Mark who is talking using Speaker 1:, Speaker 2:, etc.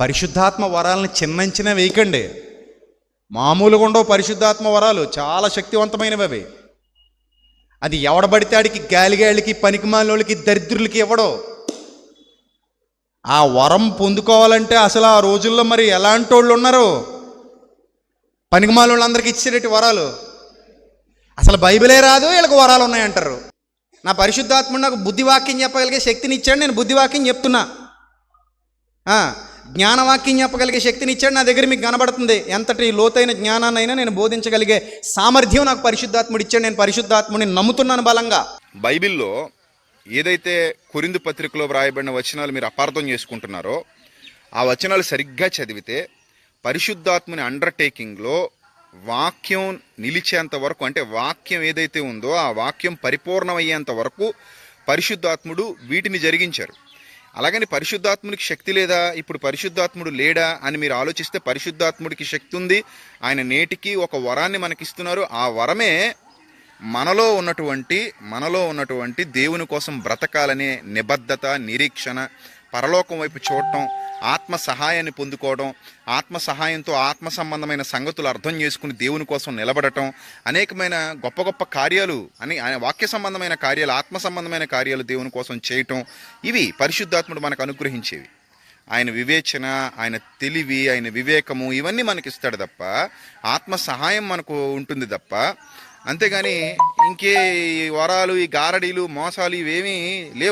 Speaker 1: పరిశుద్ధాత్మ వరాలను చిన్నంచిన వేయకండి. మామూలుగా ఉండవు పరిశుద్ధాత్మ వరాలు చాలా శక్తివంతమైనవి అవి. అది ఎవడబడితే ఆడికి గాలిగాళ్ళకి పనికిమాలోళ్ళకి దరిద్రులకి ఇవ్వడో. ఆ వరం పొందుకోవాలంటే అసలు ఆ రోజుల్లో మరి ఎలాంటి వాళ్ళు ఉన్నారు? పనికిమాల వాళ్ళందరికీ ఇచ్చేటట్టు వరాలు. అసలు బైబిలే రాదు వీళ్ళకి వరాలు ఉన్నాయంటారు. నా పరిశుద్ధాత్ముడు నాకు బుద్ధివాక్యం చెప్పగలిగే శక్తిని ఇచ్చాడు నేను బుద్ధివాక్యం చెప్తున్నా. జ్ఞానవాక్యం చెప్పగలిగే శక్తిని ఇచ్చాడు నా దగ్గర మీకు కనబడుతుంది. ఎంతటి లోతైన జ్ఞానాన్నైనా నేను బోధించగలిగే సామర్థ్యం నాకు పరిశుద్ధాత్ముడు ఇచ్చాడు. నేను పరిశుద్ధాత్ముడిని నమ్ముతున్నాను బలంగా.
Speaker 2: బైబిల్లో ఏదైతే కొరిందు పత్రికలో వ్రాయబడిన వచనాలు మీరు అపార్థం చేసుకుంటున్నారో ఆ వచనాలు సరిగ్గా చదివితే పరిశుద్ధాత్మని అండర్టేకింగ్లో వాక్యం నిలిచేంత వరకు అంటే వాక్యం ఏదైతే ఉందో ఆ వాక్యం పరిపూర్ణమయ్యేంత వరకు పరిశుద్ధాత్ముడు వీటిని జరిగించారు. అలాగని పరిశుద్ధాత్ముడికి శక్తి లేదా? ఇప్పుడు పరిశుద్ధాత్ముడు లేడా అని మీరు ఆలోచిస్తే పరిశుద్ధాత్ముడికి శక్తి ఉంది. ఆయన నేటికి ఒక వరాన్ని మనకిస్తున్నారు. ఆ వరమే మనలో ఉన్నటువంటి మనలో ఉన్నటువంటి దేవుని కోసం బ్రతకాలనే నిబద్ధత నిరీక్షణ పరలోకం వైపు చూడటం ఆత్మ సహాయాన్ని పొందుకోవడం ఆత్మ సహాయంతో ఆత్మ సంబంధమైన సంగతులు అర్థం చేసుకుని దేవుని కోసం నిలబడటం అనేకమైన గొప్ప గొప్ప కార్యాలు అని ఆయన వాక్య సంబంధమైన కార్యాలు ఆత్మ సంబంధమైన కార్యాలు దేవుని కోసం చేయటం ఇవి పరిశుద్ధాత్ముడు మనకు అనుగ్రహించేవి. ఆయన వివేచన ఆయన తెలివి ఆయన వివేకము ఇవన్నీ మనకి ఇస్తాడు తప్ప ఆత్మ సహాయం మనకు ఉంటుంది తప్ప అంతేగాని ఇంకే ఈ వరాలు ఈ గారడీలు మోసాలు ఇవేమీ లేవు.